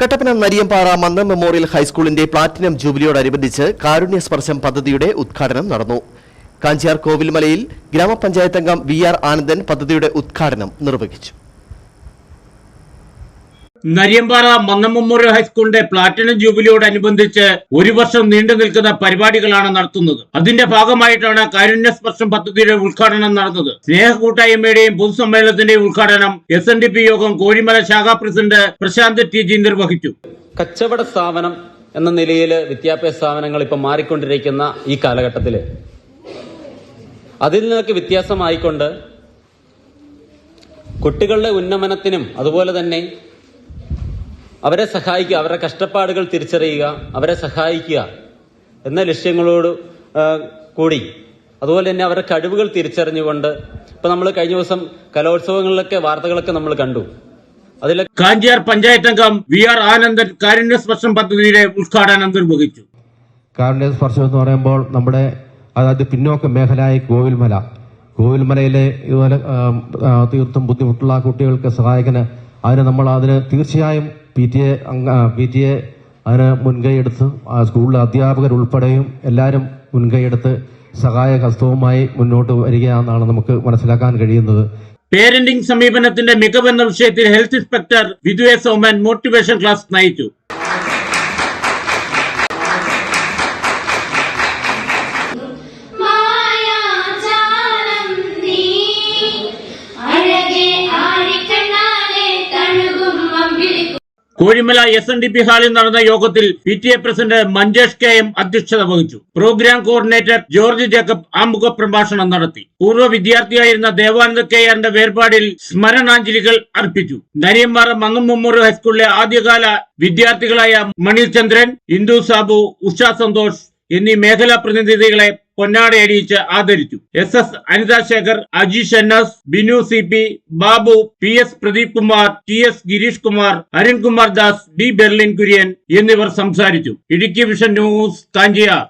Kattappana Nariyampara Mannam memorial ഹൈസ്കൂളിന്റെ platinum ജൂബിലിയോടനുബന്ധിച്ച് കാരുണ്യ സ്പർശം പദ്ധതിയുടെ ഉദ്ഘാടനം നടന്നു. കാഞ്ചിയാർ കോവിൽമലയിൽ ഗ്രാമപഞ്ചായത്ത് അംഗം വി ആർ ആനന്ദൻ പദ്ധതിയുടെ ഉദ്ഘാടനം നിർവഹിച്ചു. നരിയമ്പാറ മന്നം മെമ്മോറിയൽ ഹൈസ്കൂളിന്റെ പ്ലാറ്റിനം ജൂബിലിയോടനുബന്ധിച്ച് ഒരു വർഷം നീണ്ടു നിൽക്കുന്ന പരിപാടികളാണ് നടത്തുന്നത്. അതിന്റെ ഭാഗമായിട്ടാണ് കാരുണ്യ സ്പർശം പദ്ധതിയുടെ ഉദ്ഘാടനം നടന്നത്. സ്നേഹ കൂട്ടായ്മയുടെയും പൊതുസമ്മേളനത്തിന്റെയും ഉദ്ഘാടനം എസ് എൻ ഡി പി യോഗം കോഴിമല ശാഖാ പ്രസിഡന്റ് പ്രശാന്ത് ടി ജി നിർവഹിച്ചു. കച്ചവട സ്ഥാപനം എന്ന നിലയിൽ വിദ്യാഭ്യാസ സ്ഥാപനങ്ങൾ ഇപ്പം മാറിക്കൊണ്ടിരിക്കുന്ന ഈ കാലഘട്ടത്തിൽ അതിൽ നിന്നൊക്കെ വ്യത്യാസമായിക്കൊണ്ട് കുട്ടികളുടെ ഉന്നമനത്തിനും അതുപോലെ തന്നെ അവരെ സഹായിക്കുക അവരുടെ കഷ്ടപ്പാടുകൾ തിരിച്ചറിയുക അവരെ സഹായിക്കുക എന്ന ലക്ഷ്യങ്ങളോട് കൂടി. അതുപോലെ തന്നെ അവരുടെ കഴിവുകൾ തിരിച്ചറിഞ്ഞുകൊണ്ട് ഇപ്പൊ നമ്മൾ കഴിഞ്ഞ ദിവസം കലോത്സവങ്ങളിലൊക്കെ വാർത്തകളൊക്കെ നമ്മൾ കണ്ടു. അതിലെ കാഞ്ചിയാർ പഞ്ചായത്ത് അംഗം വി ആർ ആനന്ദൻ കാരുണ്യ സ്പർശം പദ്ധതിയുടെ ഉദ്ഘാടനം നിർവഹിച്ചു കാരുണ്യ സ്പർശം എന്ന് പറയുമ്പോൾ നമ്മുടെ അതായത് പിന്നോക്ക മേഖലയായ കോവിൽമല കോവിൽമലയിലെ ഇതുപോലെ തീർത്തും ബുദ്ധിമുട്ടുള്ള കുട്ടികൾക്ക് സഹായിക്കുന്ന അതിന് നമ്മൾ അതിന് തീർച്ചയായും P T A P T A അതിന് മുൻകൈയെടുത്ത് സ്കൂളിലെ അധ്യാപകരുൾപ്പെടെയും എല്ലാവരും മുൻകൈയെടുത്ത് സഹായ ഹസ്തവുമായി മുന്നോട്ട് വരികയാണെന്നാണ് നമുക്ക് മനസ്സിലാക്കാൻ കഴിയുന്നത്. പേരന്റിംഗ് സമീപനത്തിന്റെ മികവെന്ന വിഷയത്തിൽ ഹെൽത്ത് ഇൻസ്പെക്ടർ വിധുവെ സോമൻ മോട്ടിവേഷൻ ക്ലാസ് നയിച്ചു. Kozhimala S N D P ഹാളിൽ നടന്ന യോഗത്തിൽ P T A president Manjesh K M അധ്യക്ഷത വഹിച്ചു. പ്രോഗ്രാം കോർഡിനേറ്റർ ജോർജ് ജേക്കബ് ആമുഖ പ്രഭാഷണം നടത്തി. പൂർവ വിദ്യാർത്ഥിയായിരുന്ന ദേവാനന്ദ കെ ആറിന്റെ വേർപാടിൽ സ്മരണാഞ്ജലികൾ അർപ്പിച്ചു. നരിയമ്പാറ മങ്ങം മെമ്മോറിയൽ ഹൈസ്കൂളിലെ ആദ്യകാല വിദ്യാർത്ഥികളായ മണിചന്ദ്രൻ ഇന്ദു സാബു ഉഷ സന്തോഷ് എന്നീ മേഖലാ പ്രതിനിധികളെ പൊന്നാടയടിയിച്ച് ആദരിച്ചു. S S Anitha Shekhar N S Binu C P Babu P S Pradeep Kumar T S Girish Kumar Arunkumar Das D Berlin Kurian എന്നിവർ സംസാരിച്ചു. Idukki vision news Kanchiyar.